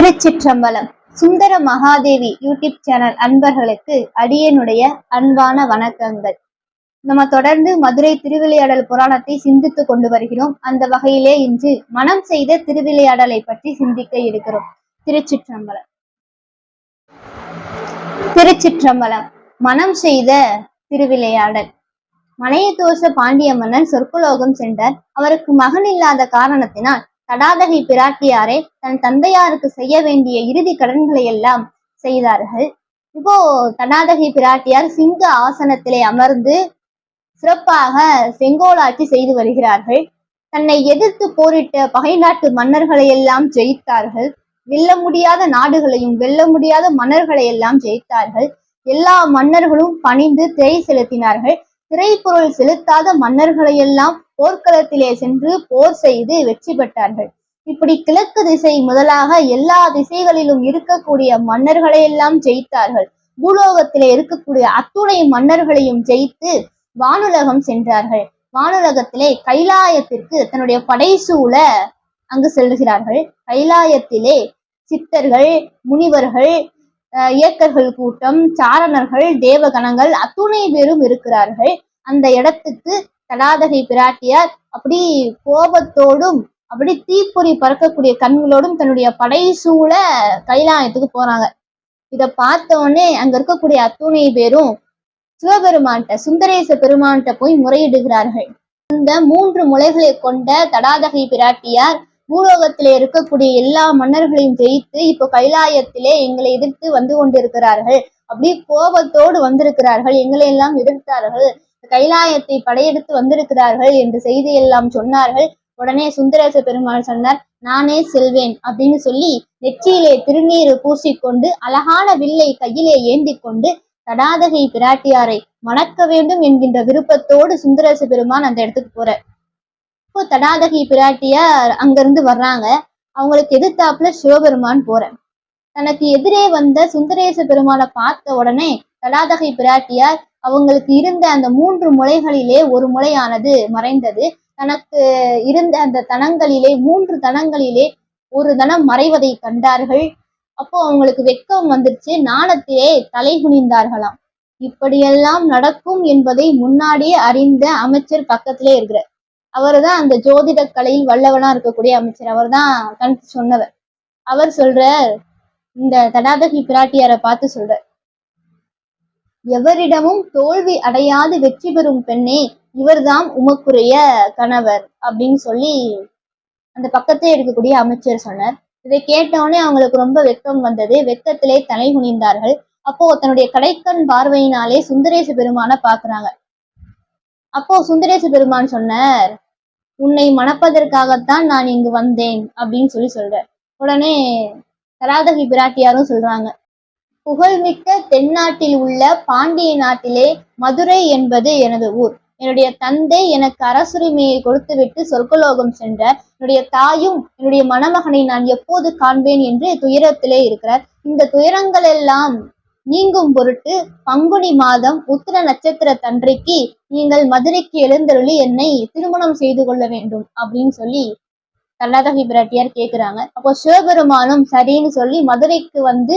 திருச்சிற்றம்பலம். Sundara Mahadevi YouTube channel அன்பர்களுக்கு அடியனுடைய அன்பான வணக்கங்கள். நம்ம தொடர்ந்து மதுரை திருவிளையாடல் புராணத்தை சிந்தித்துக் கொண்டு வருகிறோம். அந்த வகையிலே இன்று மனம் செய்த திருவிளையாடலை பற்றி சிந்திக்க இருக்கிறோம். திருச்சிற்றம்பலம். திருச்சிற்றம்பலம். மனம் செய்த திருவிளையாடல். மலையதோஷ பாண்டிய மன்னன் சொற்குலோகம் சென்றார். அவருக்கு மகன் இல்லாத காரணத்தினால் தடாதகை பிராட்டியாரே தன் தந்தையாருக்கு செய்ய வேண்டிய இறுதி கடன்களை எல்லாம் செய்தார்கள். இப்போ தடாதகை பிராட்டியார் சிங்க ஆசனத்திலே அமர்ந்து சிறப்பாக செங்கோலாட்சி செய்து வருகிறார்கள். தன்னை எதிர்த்து போரிட்ட பகை நாட்டு மன்னர்களை எல்லாம் ஜெயித்தார்கள். வெல்ல முடியாத நாடுகளையும் வெல்ல முடியாத மன்னர்களை எல்லாம் ஜெயித்தார்கள். எல்லா மன்னர்களும் பணிந்து திரை செலுத்தினார்கள். திரைப்பொருள் செலுத்தாத மன்னர்களையெல்லாம் போர்க்களத்திலே சென்று போர் செய்து வெற்றி பெற்றார்கள். இப்படி கிழக்கு திசை முதலாக எல்லா திசைகளிலும் இருக்கக்கூடிய மன்னர்களையெல்லாம் ஜெயித்தார்கள். பூலோகத்திலே இருக்கக்கூடிய அத்துணை மன்னர்களையும் ஜெயித்து வானுலகம் சென்றார்கள். வானுலகத்திலே கைலாயத்திற்கு தன்னுடைய படைசூழ அங்கு செல்கிறார்கள். கைலாயத்திலே சித்தர்கள் முனிவர்கள் இயக்கர்கள் கூட்டம் சாரணர்கள் தேவகணங்கள் அத்துணை பேரும் இருக்கிறார்கள். அந்த இடத்துக்கு தடாதகை பிராட்டியார் அப்படி கோபத்தோடும் அப்படி தீப்பொறி பறக்கக்கூடிய கண்களோடும் தன்னுடைய படை சூழ கைலாயத்துக்கு போறாங்க. இதை பார்த்த உடனே அங்க இருக்கக்கூடிய அத்துணை பேரும் சிவபெருமான்கிட்ட சுந்தரேச பெருமான்கிட்ட போய் முறையிடுகிறார்கள். இந்த மூன்று முளைகளை கொண்ட தடாதகை பிராட்டியார் பூலோகத்திலே இருக்கக்கூடிய எல்லா மன்னர்களையும் ஜெயித்து இப்போ கைலாயத்திலே எங்களை எதிர்த்து வந்து கொண்டிருக்கிறார்கள். அப்படி கோபத்தோடு வந்திருக்கிறார்கள். எங்களை எல்லாம் எதிர்த்தார்கள். கைலாயத்தை படையெடுத்து வந்திருக்கிறார்கள் என்று செய்தியெல்லாம் சொன்னார்கள். உடனே சுந்தரேச பெருமாள் சொன்னார் நானே செல்வேன் அப்படின்னு சொல்லி நெற்றியிலே திருநீர் பூசிக்கொண்டு அழகான வில்லை கையிலே ஏந்தி கொண்டு தடாதகை பிராட்டியாரை மணக்க வேண்டும் என்கின்ற விருப்பத்தோடு சுந்தரேச பெருமான் அந்த இடத்துக்கு போற இப்போ தடாதகை பிராட்டியார் அங்கிருந்து வர்றாங்க. அவங்களுக்கு எதிர்த்தாப்புல சிவபெருமான் போறேன் தனக்கு எதிரே வந்த சுந்தரேச பெருமானை பார்த்த உடனே தடாதகை பிராட்டியார் அவங்களுக்கு இருந்த அந்த மூன்று முளைகளிலே ஒரு முளையானது மறைந்தது. தனக்கு இருந்த அந்த தனங்களிலே மூன்று தனங்களிலே ஒரு தனம் மறைவதை கண்டார்கள். அப்போ அவங்களுக்கு வெட்கம் வந்துருச்சு நாணத்திலே தலை குனிந்தார்களாம். இப்படியெல்லாம் நடக்கும் என்பதை முன்னாடியே அறிந்த அமைச்சர் பக்கத்திலே இருக்கிறார். அவர்தான் அந்த ஜோதிட கலையில் வல்லவனா இருக்கக்கூடிய அமைச்சர். அவர்தான் கணக்கு சொன்னவர். அவர் சொல்றார் இந்த தடாதகி பிராட்டியாரை பார்த்து சொல்றார் எவரிடமும் தோல்வி அடையாது வெற்றி பெறும் பெண்ணே இவர்தாம் உமக்குரிய கணவர் அப்படின்னு சொல்லி அந்த பக்கத்தே இருக்கக்கூடிய அமைச்சர் சொன்னார். இதை கேட்டவுடனே அவங்களுக்கு ரொம்ப வெட்கம் வந்தது. வெக்கத்திலே தலை குனிந்தார்கள். அப்போ தன்னுடைய கடைக்கண் பார்வையினாலே சுந்தரேச பெருமானை பாக்குறாங்க அப்போ சுந்தரேச பெருமான் சொன்னார் உன்னை மணப்பதற்காகத்தான் நான் இங்கு வந்தேன் அப்படின்னு சொல்லி சொல்றார். உடனே தராதகி பிராட்டியாரும் சொல்றாங்க புகழ்மிக்க தென்னாட்டில் உள்ள பாண்டிய நாட்டிலே மதுரை என்பது எனது ஊர். என்னுடைய தந்தை எனக்கு அரசுரிமையை கொடுத்துவிட்டு சொர்க்கலோகம் சென்ற என்னுடைய தாயும் என்னுடைய மணமகனை நான் எப்போது காண்பேன் என்று துயரத்திலே இருக்கிறார். இந்த துயரங்கள் எல்லாம் நீங்கும் பொருட்டு பங்குனி மாதம் உத்திர நட்சத்திர தன்றைக்கு நீங்கள் மதுரைக்கு எழுந்தருளி என்னை திருமணம் செய்து கொள்ள வேண்டும் அப்படின்னு சொல்லி கர்நாடகி பிராட்டியார் கேக்குறாங்க. அப்போ சிவபெருமானும் சரின்னு சொல்லி மதுரைக்கு வந்து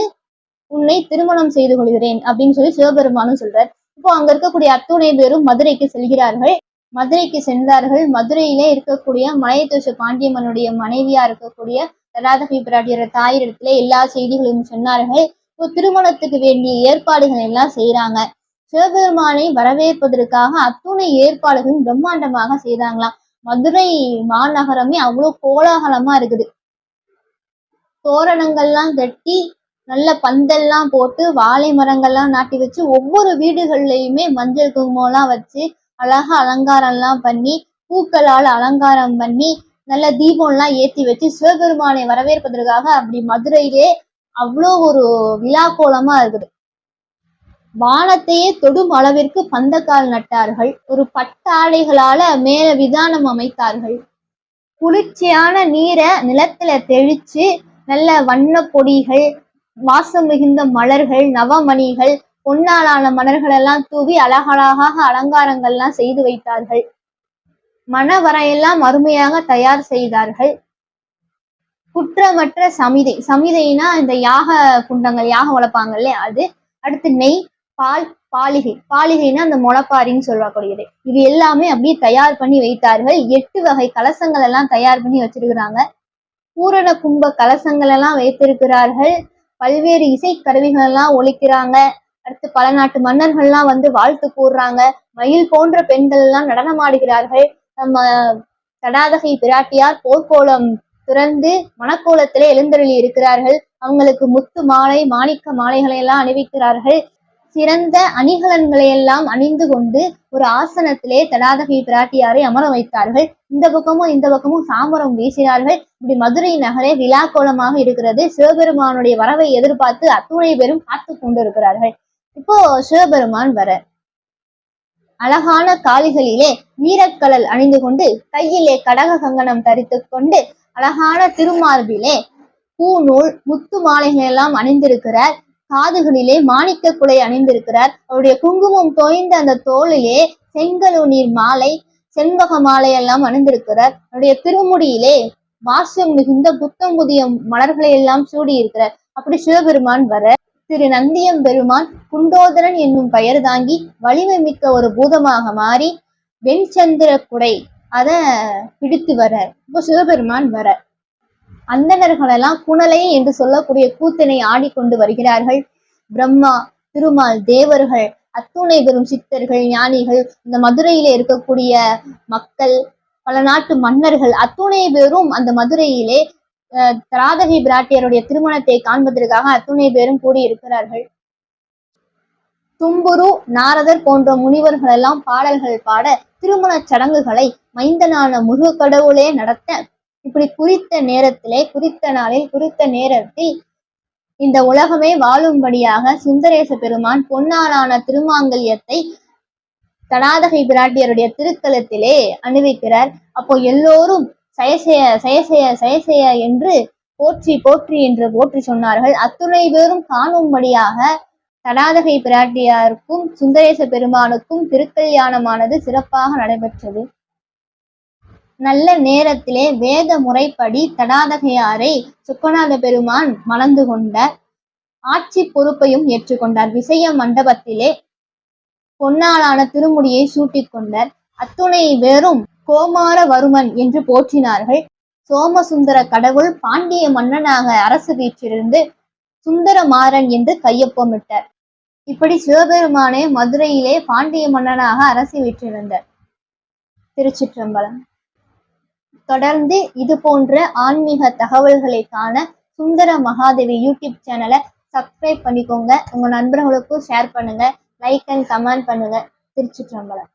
உன்னை திருமணம் செய்து கொள்கிறேன் அப்படின்னு சொல்லி சிவபெருமானும் சொல்றார். இப்போ அங்க இருக்கக்கூடிய அத்துணை பேரும் மதுரைக்கு செல்கிறார்கள். மதுரைக்கு சென்றார்கள். மதுரையிலே இருக்கக்கூடிய மலையதோஷ பாண்டியம்மனுடைய மனைவியா இருக்கக்கூடிய கர்நாடகி பிராட்டியோட தாயிடத்துல எல்லா செய்திகளையும் சொன்னார்கள். திருமணத்துக்கு வேண்டிய ஏற்பாடுகள் எல்லாம் செய்யறாங்க சிவபெருமானை வரவேற்பதற்காக அத்துணை ஏற்பாடுகளும் பிரம்மாண்டமாக செய்தாங்களாம். மதுரை மாநகரமே அவ்வளவு கோலாகலமா இருக்குது. தோரணங்கள்லாம் கட்டி நல்ல பந்தல்லாம் போட்டு வாழை மரங்கள்லாம் நாட்டி வச்சு ஒவ்வொரு வீடுகள்லையுமே மஞ்சள் குங்குமம்லாம் வச்சு அழகா அலங்காரம்லாம் பண்ணி பூக்களால் அலங்காரம் பண்ணி நல்ல தீபம்லாம் ஏற்றி வச்சு சிவபெருமானை வரவேற்பதற்காக அப்படி மதுரையிலே அவ்வளோ ஒரு விழா கோலமா இருக்குது. வானத்தையே தொடும் அளவிற்கு பந்தக்கால் நட்டார்கள். ஒரு பட்டாடைகளால மேல விதானம் அமைத்தார்கள். குளிர்ச்சியான நீரை நிலத்துல தெளிச்சு நல்ல வண்ண பொடிகள் வாசம் மிகுந்த மலர்கள் நவமணிகள் பொன்னாலான மலர்கள் எல்லாம் தூவி அழகழகாக அலங்காரங்கள்லாம் செய்து வைத்தார்கள். மணவரையெல்லாம் அருமையாக தயார் செய்தார்கள். குற்றமற்ற சமிதை. சமிதைனா இந்த யாக குண்டங்கள் யாகம் வளர்ப்பாங்க இல்லையா அது. அடுத்து நெய் பால் பாலிகை. பாலிகைனா அந்த முளப்பாரின்னு சொல்லக்கூடியது. இது எல்லாமே அப்படியே தயார் பண்ணி வைத்தார்கள். எட்டு வகை கலசங்கள் எல்லாம் தயார் பண்ணி வச்சிருக்கிறாங்க. பூரண கும்ப கலசங்கள் எல்லாம் வைத்திருக்கிறார்கள். பல்வேறு இசை கருவிகள் எல்லாம் ஒழிக்கிறாங்க அடுத்து பல நாட்டு மன்னர்கள்லாம் வந்து வாழ்த்து கூறுறாங்க. மயில் போன்ற பெண்கள் எல்லாம் நடனமாடுகிறார்கள் நம்ம தடாதகை பிராட்டியார் போர்க்கோலம் துறந்து மணக்கோலத்திலே எழுந்தருளி இருக்கிறார்கள். அவங்களுக்கு முத்து மாலை மாணிக்க மாலைகளை எல்லாம் அணிவிக்கிறார்கள். சிறந்த அணிகலன்களை எல்லாம் அணிந்து கொண்டு ஒரு ஆசனத்திலே தடாதகி பிராட்டியாரை அமர வைத்தார்கள். இந்த பக்கமும் இந்த பக்கமும் சாமரம் வீசினார்கள். இப்படி மதுரை நகரே விழா கோலமாக இருக்கிறது. சிவபெருமானுடைய வரவை எதிர்பார்த்து அத்துணை பேரும் காத்து கொண்டிருக்கிறார்கள். இப்போ சிவபெருமான் வர. அழகான காலிகளிலே வீரக்கழல் அணிந்து கொண்டு கையிலே கடக கங்கணம் தரித்து கொண்டு அழகான திருமார்பிலே பூநூல் முத்து மாலைகள் எல்லாம் அணிந்திருக்கிறார். காதுகளிலே மாணிக்க குலை அணிந்திருக்கிறார். அவருடைய குங்குமம் தோய்ந்த அந்த தோளிலே செங்கழுநீர் மாலை செண்பக மாலை எல்லாம் அணிந்திருக்கிறார். அவருடைய திருமுடியிலே வாசம் மிகுந்த புத்தம் புதிய மலர்களை எல்லாம் சூடி இருக்கிறார் அப்படி சிவபெருமான் வர திரு நந்தியம் பெருமான் குண்டோதரன் என்னும் பெயர் தாங்கி வலிமை மிக்க ஒரு பூதமாக மாறி வெண்சந்திர குடை அதை பிடித்து வரார் இப்போ சிவபெருமான் வர. அந்தணர்களெல்லாம் குணலை என்று சொல்லக்கூடிய கூத்தனை ஆடிக்கொண்டு வருகிறார்கள். பிரம்மா திருமால் தேவர்கள் அத்துணை பெரும் சித்தர்கள் ஞானிகள் இந்த மதுரையில இருக்கக்கூடிய மக்கள் பல நாட்டு மன்னர்கள் அத்துணை பேரும் அந்த மதுரையிலே திராதகி திராதகை பிராட்டியருடைய திருமணத்தை காண்பதற்காக அத்துணை பேரும் கூடியிருக்கிறார்கள். தும்புரு நாரதர் போன்ற முனிவர்கள் எல்லாம் பாடல்கள் பாட திருமணச் சடங்குகளை மைந்தனான முருக கடவுளே நடத்த இப்படி குறித்த நேரத்திலே குறித்த நாளில் குறித்த நேரத்தில் இந்த உலகமே வாழும்படியாக சுந்தரேச பெருமான் பொன்னாலான திருமாங்கல்யத்தை தடாதகை பிராட்டியருடைய திருத்தலத்திலே அணிவிக்கிறார். அப்போ எல்லோரும் சயசெய சயசெய சயசெய என்று போற்றி போற்றி என்று போற்றி சொன்னார்கள். அத்துணை பேரும் காணும்படியாக தடாதகை பிராட்டியாருக்கும் சுந்தரேச பெருமானுக்கும் திருக்கல்யாணமானது சிறப்பாக நடைபெற்றது. நல்ல நேரத்திலே வேத முறைப்படி தடாதகையாரை சுக்கநாத பெருமான் மணந்து கொண்டார் ஆட்சி பொறுப்பையும் ஏற்றுக்கொண்டார். விசய மண்டபத்திலே பொன்னாளான திருமுடியை சூட்டிக் கொண்டார். அத்துணை வெறும் கோமாரவருமன் என்று போற்றினார்கள். சோமசுந்தர கடவுள் பாண்டிய மன்னனாக அரசு வீற்றிருந்து சுந்தரமாறன் என்று கையொப்பமிட்டார். இப்படி சிவபெருமானே மதுரையிலே பாண்டிய மன்னனாக அரசி வீற்றிருந்தார் திருச்சிற்றம்பலம். தொடர்ந்து இது போன்ற ஆன்மீக தகவல்களை காண சுந்தர மகாதேவி யூடியூப் சேனலை சப்ஸ்கிரைப் பண்ணிக்கோங்க. உங்க நண்பர்களுக்கும் ஷேர் பண்ணுங்க. லைக் அண்ட் கமெண்ட் பண்ணுங்க. திருச்சிற்றம்பலம்.